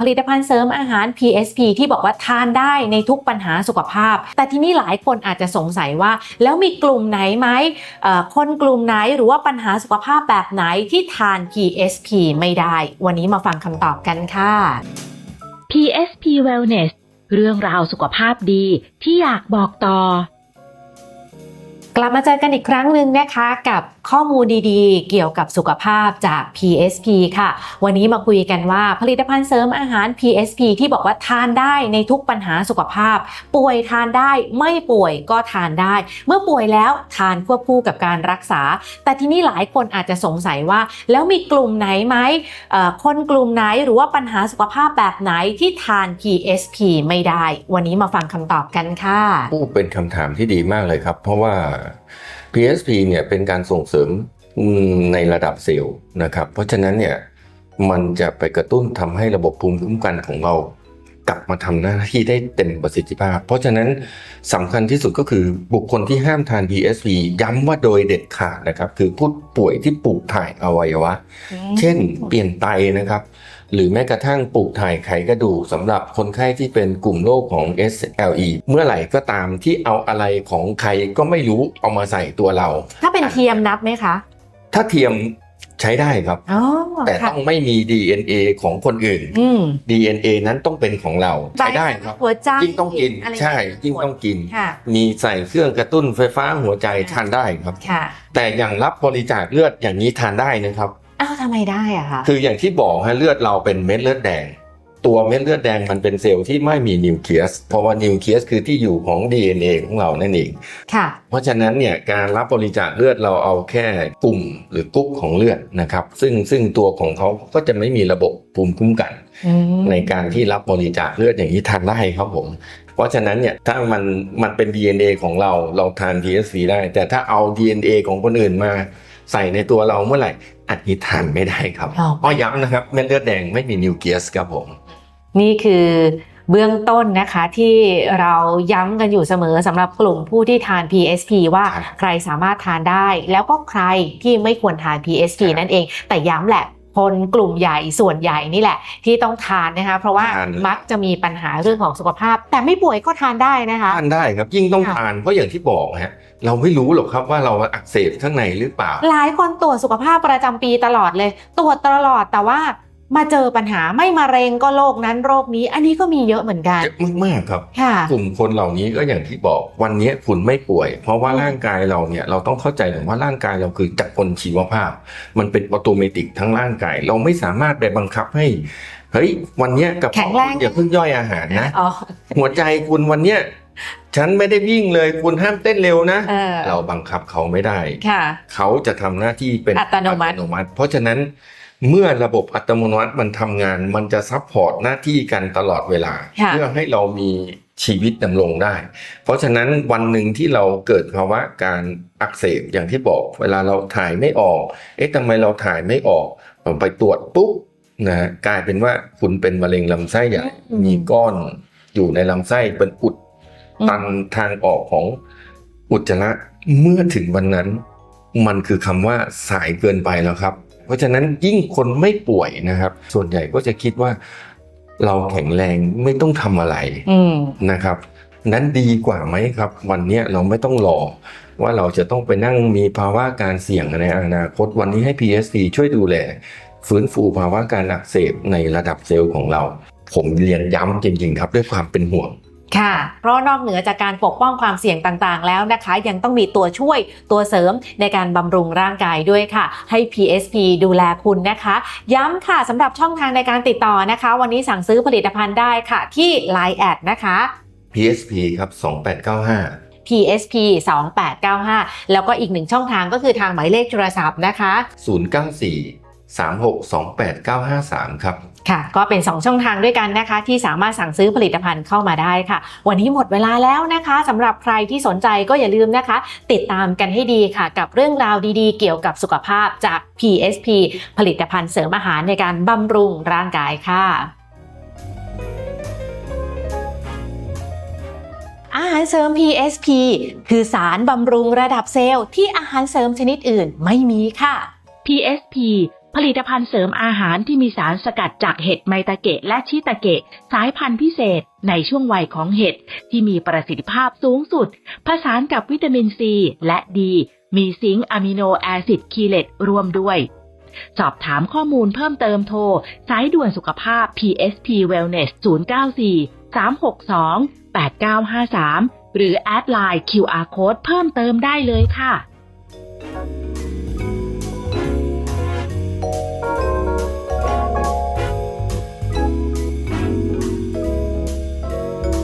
ผลิตภัณฑ์เสริมอาหาร PSP ที่บอกว่าทานได้ในทุกปัญหาสุขภาพ แต่ทีนี้หลายคนอาจจะสงสัยว่า แล้วมีกลุ่มไหนไหมเอ่อคนกลุ่มไหนหรือว่าปัญหาสุขภาพแบบไหนที่ทาน PSP ไม่ได้ วันนี้มาฟังคำตอบกันค่ะ PSP Wellness เรื่องราวสุขภาพดีที่อยากบอกต่อ กลับมาเจอกันอีกครั้งหนึ่งนะคะกับ ข้อมูลดีๆ เกี่ยวกับสุขภาพจาก PSP ค่ะ วันนี้มาคุยกันว่าผลิตภัณฑ์เสริมอาหาร PSP ที่บอกว่าทานได้ในทุกปัญหาสุขภาพ ป่วยทานได้ไม่ป่วยก็ทานได้ เมื่อป่วยแล้วทานควบคู่กับการรักษา แต่ทีนี้หลายคนอาจจะสงสัยว่า แล้วมีกลุ่มไหนไหมคนกลุ่มไหนหรือว่าปัญหาสุขภาพแบบไหนที่ทาน PSP ไม่ได้ วันนี้มาฟังคำตอบกันค่ะโอ้เป็นคำถามที่ดีมากเลยครับ เพราะว่า PSP เนี่ยเป็นการส่งเสริมอืมในระดับเซลล์นะครับ เพราะฉะนั้นเนี่ยมันจะไปกระตุ้นทำให้ระบบภูมิคุ้มกันของเรา กลับมาทำหน้าที่ได้เต็มประสิทธิภาพ เพราะฉะนั้นสำคัญที่สุดก็คือบุคคลที่ห้ามทาน PSP ย้ำว่าโดยเด็ดขาดนะครับ คือผู้ป่วยที่ปลูกถ่ายอวัยวะ เช่น เปลี่ยนไตนะครับ หรือแม้กระทั่งปลูกถ่ายไขกระดูกสำหรับคนไข้ที่เป็นกลุ่มโรคของ SLE เมื่อไหร่ก็ตามที่เอาอะไรของใครก็ไม่รู้เอามาใส่ตัวเรา ถ้าเป็นเทียมนับไหมคะ ถ้าเทียม ใช้ได้ครับอ๋อแต่ค่ะต้องไม่มี DNA ของคนอื่นอืม DNA นั้นต้องเป็นของเรา ใช้ได้ครับหัวใจยิ่งต้องกินอะไรใช่ยิ่งต้องกินค่ะมีใส่เครื่องกระตุ้นไฟฟ้าหัวใจทานได้ครับค่ะแต่อย่างรับบริจาคเลือดอย่างนี้ทานได้นะครับ อ้าวทำไมได้อะคะ คืออย่างที่บอกฮะเลือดเราเป็นเม็ดเลือดแดง ตัวเม็ดเลือดแดงมันเป็นเซลล์ที่ไม่มีนิวเคลียสเพราะว่านิวเคลียสคือที่อยู่ของ DNA ของเรานั่นเองค่ะ เพราะฉะนั้นเนี่ยการรับบริจาคเลือดเราเอาแค่กลุ่มหรือกรุ๊ปของเลือดนะครับ ซึ่งซึ่งตัวของเขาก็จะไม่มีระบบภูมิคุ้มกันอืมในการที่รับบริจาคเลือดอย่างนี้ทานได้ครับผมเพราะฉะนั้นเนี่ยถ้ามันมันเป็น DNA ของเราเราทาน PSC ได้ แต่ถ้าเอา DNA ของคนอื่นมาใส่ในตัวเราเมื่อไหร่อันนี้ทานไม่ได้ครับอ๋ออ้อย้ำนะครับเม็ดเลือดแดงไม่มีนิวเคลียสครับผม นี่คือเบื้องต้นนะคะที่เราย้ำกันอยู่เสมอสำหรับกลุ่มผู้ที่ทาน PSP ว่าครับใครสามารถทานได้ แล้วก็ใครที่ไม่ควรทาน PSP ครับนั่นเอง แต่ย้ำแหละคนกลุ่มใหญ่ส่วนใหญ่นี่แหละ ที่ต้องทานนะคะ เพราะว่าทานมักจะมีปัญหาเรื่องของสุขภาพ แต่ไม่ป่วยก็ทานได้นะคะทานได้ครับยิ่งต้องค่ะทานเพราะอย่างที่บอกฮะเราไม่รู้หรอกครับว่าเราอักเสบข้างในหรือเปล่า หลายคนตรวจสุขภาพประจำปีตลอดเลย ตรวจตลอดแต่ว่า มาเจอปัญหาไม่มะเร็งก็โรคนั้นโรคนี้ อันนี้ก็มีเยอะเหมือนกันเยอะมากๆครับค่ะกลุ่มคนเหล่านี้ก็อย่างที่บอกวันนี้คุณไม่ป่วย เพราะว่าอืมร่างกายเราเนี่ยเราต้องเข้าใจถึงว่าร่างกายเราคือจักรกลชีวภาพ มันเป็นออโตเมติกทั้งร่างกาย เราไม่สามารถไปบังคับให้เฮ้ยวันเนี้ยกับแข็งแรงอย่าเพิ่งย่อยอาหารนะอ๋อหัวใจคุณวันเนี้ยฉันไม่ได้วิ่งเลยคุณห้ามเต้นเร็วนะเออเราบังคับเขาไม่ได้ค่ะเขาจะทำหน้าที่เป็นอัตโนมัติมัติเพราะฉะนั้น เมื่อระบบอัตโนมัติมันทำงาน มันจะซัพพอร์ตหน้าที่กันตลอดเวลาค่ะเพื่อให้เรามีชีวิตดำรงได้ เพราะฉะนั้นวันหนึ่งที่เราเกิดภาวะการอักเสบอย่างที่บอก เวลาเราถ่ายไม่ออก เอ๊ะทำไมเราถ่ายไม่ออกผมไปตรวจปุ๊บนะฮะกลายเป็นว่าคุณเป็นมะเร็งลำไส้ใหญ่อืมมีก้อนอยู่ในลำไส้เป็นอุดตันทางออกของอุจจาระเมื่อถึงวันนั้น มันคือคำว่าสายเกินไปแล้วครับ เพราะฉะนั้นยิ่งคนไม่ป่วยนะครับ ส่วนใหญ่ก็จะคิดว่าเราแข็งแรงไม่ต้องทำอะไรอืมนะครับ นั้นดีกว่าไหมครับ วันเนี้ยเราไม่ต้องรอว่าเราจะต้องไปนั่งมีภาวะการเสี่ยงในอนาคตวันนี้ให้ PSC ช่วยดูแล ฟื้นฟูภาวะการอักเสบในระดับเซลล์ของเรา ผมเรียนย้ำจริงๆครับด้วยความเป็นห่วง ค่ะ เพราะนอกเหนือจากการปกป้องความเสี่ยงต่างๆ แล้วนะคะ ยังต้องมีตัวช่วยตัวเสริมในการบำรุงร่างกายด้วยค่ะ ให้ PSP ดูแลคุณนะคะ ย้ำค่ะสำหรับช่องทางในการติดต่อนะคะ วันนี้สั่งซื้อผลิตภัณฑ์ได้ค่ะ ที่ Line แอดนะคะ PSP ครับ2895 PSP 2895 แล้วก็อีกหนึ่งช่องทางก็คือทางหมายเลขโทรศัพท์นะคะ 094 3628 953 ครับ ค่ะ ก็เป็น 2 ช่องทางด้วยกันนะคะ ที่สามารถสั่งซื้อผลิตภัณฑ์เข้ามาได้ค่ะ วันนี้หมดเวลาแล้วนะคะสำหรับใครที่สนใจก็อย่าลืมนะคะ ติดตามกันให้ดีค่ะ กับเรื่องราวดีๆ เกี่ยวกับสุขภาพจาก PSP ผลิตภัณฑ์เสริมอาหารในการบำรุงร่างกายค่ะอาหารเสริม PSP คือสารบำรุงระดับเซลล์ที่อาหารเสริมชนิดอื่นไม่มีค่ะ PSP ผลิตภัณฑ์เสริมอาหารที่มีสารสกัดจากเห็ดไมตาเกะและชิตาเกะ สายพันธุ์พิเศษในช่วงวัยของเห็ดที่มีประสิทธิภาพสูงสุด ผสานกับวิตามินซีและดี มีซิงค์อะมิโนแอซิดคีเลตรวมด้วย สอบถามข้อมูลเพิ่มเติมโทร สายด่วนสุขภาพ PSP Wellness 094 362 8953 หรือแอดไลน์ QR Code เพิ่มเติมได้เลยค่ะ